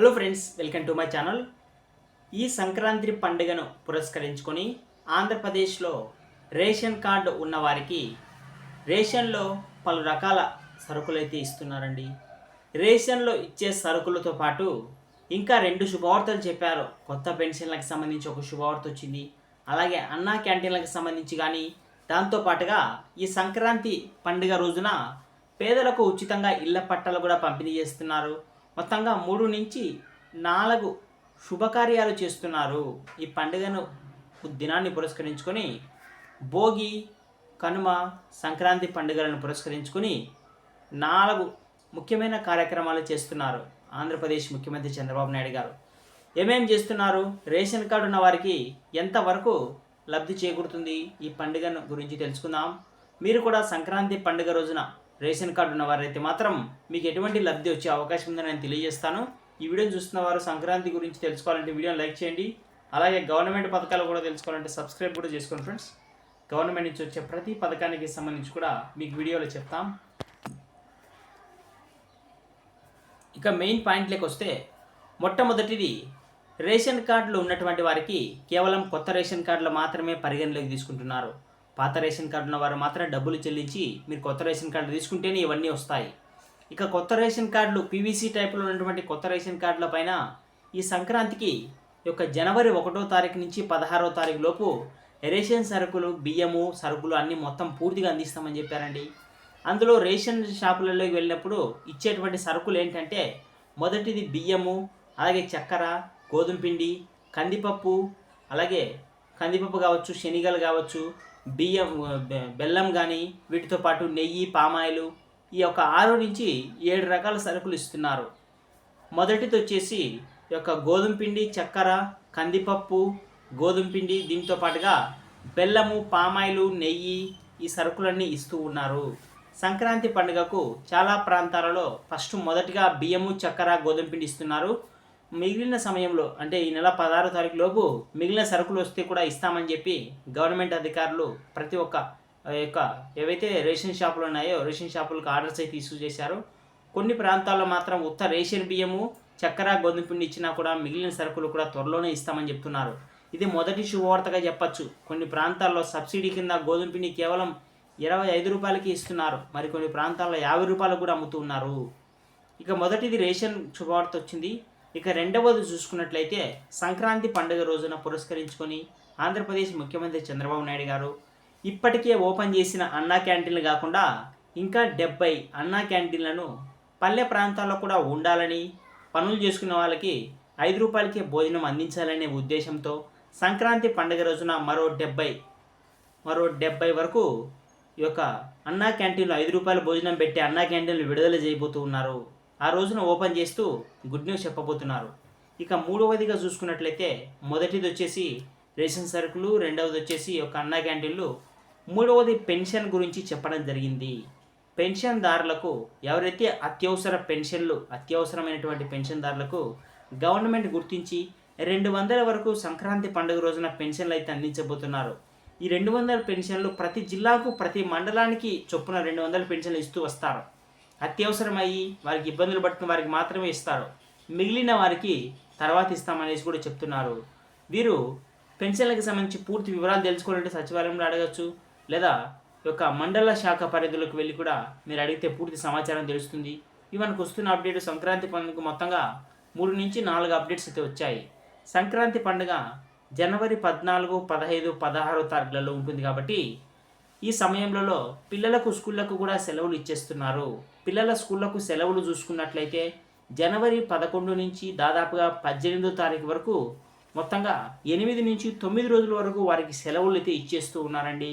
Hello friends welcome to my channel ఈ సంక్రాంతి పండుగను పురస్కరించుకొని ఆంధ్రప్రదేశ్లో రేషన్ కార్డు ఉన్నవారికి రేషన్లో పలు రకాల సరుకులు అయితే ఇస్తున్నారండి. రేషన్లో ఇచ్చే సరుకులతో పాటు ఇంకా రెండు శుభవార్తలు చెప్పారు. కొత్త పెన్షన్లకు సంబంధించి ఒక శుభవార్త వచ్చింది. అలాగే అన్నా క్యాంటీన్లకు సంబంధించి కానీ దాంతో పాటుగా ఈ సంక్రాంతి పండుగ రోజున పేదలకు ఉచితంగా ఇళ్ళ పట్టాలు కూడా పంపిణీ చేస్తున్నారు. మొత్తంగా మూడు నుంచి నాలుగు శుభకార్యాలు చేస్తున్నారు. ఈ పండుగను దినాన్ని పురస్కరించుకొని భోగి కనుమ సంక్రాంతి పండుగలను పురస్కరించుకొని నాలుగు ముఖ్యమైన కార్యక్రమాలు చేస్తున్నారు. ఆంధ్రప్రదేశ్ ముఖ్యమంత్రి చంద్రబాబు నాయుడు గారు. ఏమేం చేస్తున్నారు? రేషన్ కార్డు ఉన్న వారికి ఎంతవరకు లబ్ధి చేకూరుతుంది? ఈ పండుగను గురించి తెలుసుకుందాం. మీరు కూడా సంక్రాంతి పండుగ రోజున రేషన్ కార్డు ఉన్న వారైతే మాత్రం మీకు ఎటువంటి లబ్ధి వచ్చే అవకాశం ఉందని నేను తెలియజేస్తాను. ఈ వీడియోని చూస్తున్న వారు సంక్రాంతి గురించి తెలుసుకోవాలంటే వీడియోని లైక్ చేయండి. అలాగే గవర్నమెంట్ పథకాలు కూడా తెలుసుకోవాలంటే సబ్స్క్రైబ్ కూడా చేసుకోండి ఫ్రెండ్స్. గవర్నమెంట్ నుంచి వచ్చే ప్రతి పథకానికి సంబంధించి కూడా మీకు వీడియోలో చెప్తాం. ఇక మెయిన్ పాయింట్లోకి వస్తే మొట్టమొదటిది రేషన్ కార్డులు ఉన్నటువంటి వారికి కేవలం కొత్త రేషన్ కార్డులు మాత్రమే పరిగణలోకి తీసుకుంటున్నారు. పాత రేషన్ కార్డు ఉన్న వారు మాత్రం డబ్బులు చెల్లించి మీరు కొత్త రేషన్ కార్డు తీసుకుంటేనే ఇవన్నీ వస్తాయి. ఇక కొత్త రేషన్ కార్డులు పీవీసీ టైప్లో ఉన్నటువంటి కొత్త రేషన్ కార్డుల పైన ఈ సంక్రాంతికి యొక్క జనవరి ఒకటో తారీఖు నుంచి పదహారో తారీఖు లోపు రేషన్ సరుకులు బియ్యము సరుకులు అన్నీ మొత్తం పూర్తిగా అందిస్తామని చెప్పారండి. అందులో రేషన్ షాపులలోకి వెళ్ళినప్పుడు ఇచ్చేటువంటి సరుకులు ఏంటంటే మొదటిది బియ్యము అలాగే చక్కెర గోధుమ పిండి కందిపప్పు అలాగే కందిపప్పు కావచ్చు శనిగలు కావచ్చు బియ్యం బె- బెల్లం కానీ వీటితో పాటు నెయ్యి పామాయిలు ఈ యొక్క ఆరు నుంచి ఏడు రకాల సరుకులు ఇస్తున్నారు. మొదటిది వచ్చేసి ఈ యొక్క గోధుమ పిండి చక్కెర కందిపప్పు గోధుమ పిండి దీంతో పాటుగా బెల్లము పామాయిలు నెయ్యి ఈ సరుకులన్నీ ఇస్తూ ఉన్నారు. సంక్రాంతి పండుగకు చాలా ప్రాంతాలలో ఫస్ట్ మొదటిగా బియ్యము చక్కెర గోధుమ పిండి ఇస్తున్నారు. మిగిలిన సమయంలో అంటే ఈ నెల పదహారో తారీఖు లోపు మిగిలిన సరుకులు వస్తే కూడా ఇస్తామని చెప్పి గవర్నమెంట్ అధికారులు ప్రతి ఒక్క యొక్క ఏవైతే రేషన్ షాపులు ఉన్నాయో రేషన్ షాపులకు ఆర్డర్స్ అయితే ఇష్యూ చేశారు. కొన్ని ప్రాంతాల్లో మాత్రం ఉత్త రేషన్ బియ్యము చక్కెర గోధుమ పిండి ఇచ్చినా కూడా మిగిలిన సరుకులు కూడా త్వరలోనే ఇస్తామని చెప్తున్నారు. ఇది మొదటి శుభవార్తగా చెప్పచ్చు. కొన్ని ప్రాంతాల్లో సబ్సిడీ కింద గోధుమ పిండి కేవలం ఇరవై ఐదు రూపాయలకి ఇస్తున్నారు. మరి కొన్ని ప్రాంతాల్లో యాభై రూపాయలకు కూడా అమ్ముతున్నారు ఇక మొదటిది రేషన్ శుభవార్త వచ్చింది. ఇక రెండవది చూసుకున్నట్లయితే సంక్రాంతి పండుగ రోజున పురస్కరించుకొని ఆంధ్రప్రదేశ్ ముఖ్యమంత్రి చంద్రబాబు నాయుడు గారు ఇప్పటికే ఓపెన్ చేసిన అన్నా క్యాంటీన్లు కాకుండా ఇంకా డెబ్బై అన్నా క్యాంటీన్లను పల్లె ప్రాంతాల్లో కూడా ఉండాలని పనులు చేసుకునే వాళ్ళకి ఐదు రూపాయలకే భోజనం అందించాలనే ఉద్దేశంతో సంక్రాంతి పండుగ రోజున మరో డెబ్బై మరో డెబ్బై వరకు ఈ యొక్క అన్నా క్యాంటీన్లో ఐదు రూపాయల భోజనం పెట్టి అన్నా క్యాంటీన్లు విడుదల చేయబోతూ ఉన్నారు. ఆ రోజున ఓపెన్ చేస్తూ గుడ్ న్యూస్ చెప్పబోతున్నారు. ఇక మూడవదిగా చూసుకున్నట్లయితే మొదటిది వచ్చేసి రేషన్ సరుకులు రెండవది వచ్చేసి ఒక అన్న క్యాంటీన్లు మూడవది పెన్షన్ గురించి చెప్పడం జరిగింది. పెన్షన్దారులకు ఎవరైతే అత్యవసర పెన్షన్లు అత్యవసరమైనటువంటి పెన్షన్దారులకు గవర్నమెంట్ గుర్తించి రెండు వందల వరకు సంక్రాంతి పండుగ రోజున పెన్షన్లు అయితే అందించబోతున్నారు. ఈ రెండు వందల పెన్షన్లు ప్రతి జిల్లాకు ప్రతి మండలానికి చొప్పున రెండు వందల పెన్షన్లు ఇస్తూ వస్తారు. అత్యవసరమయ్యి వారికి ఇబ్బందులు పడుతున్న వారికి మాత్రమే ఇస్తారు. మిగిలిన వారికి తర్వాత ఇస్తామనేసి కూడా చెప్తున్నారు. వీరు పెన్షన్లకు సంబంధించి పూర్తి వివరాలు తెలుసుకోవాలంటే సచివాలయంలో అడగచ్చు. లేదా యొక్క మండల శాఖ పరిధిలోకి వెళ్ళి కూడా మీరు అడిగితే పూర్తి సమాచారం తెలుస్తుంది. ఇవి మనకు వస్తున్న అప్డేట్ సంక్రాంతి పండుగ మొత్తంగా మూడు నుంచి నాలుగు అప్డేట్స్ అయితే వచ్చాయి. సంక్రాంతి పండుగ జనవరి పద్నాలుగు పదహైదు పదహారో తారీఖులలో ఉంటుంది కాబట్టి ఈ సమయంలో పిల్లలకు స్కూళ్ళకు కూడా సెలవులు ఇచ్చేస్తున్నారు. పిల్లల స్కూళ్ళకు సెలవులు చూసుకున్నట్లయితే జనవరి పదకొండు నుంచి దాదాపుగా పద్దెనిమిదో తారీఖు వరకు మొత్తంగా ఎనిమిది నుంచి తొమ్మిది రోజుల వరకు వారికి సెలవులు అయితే ఇచ్చేస్తూ ఉన్నారండి.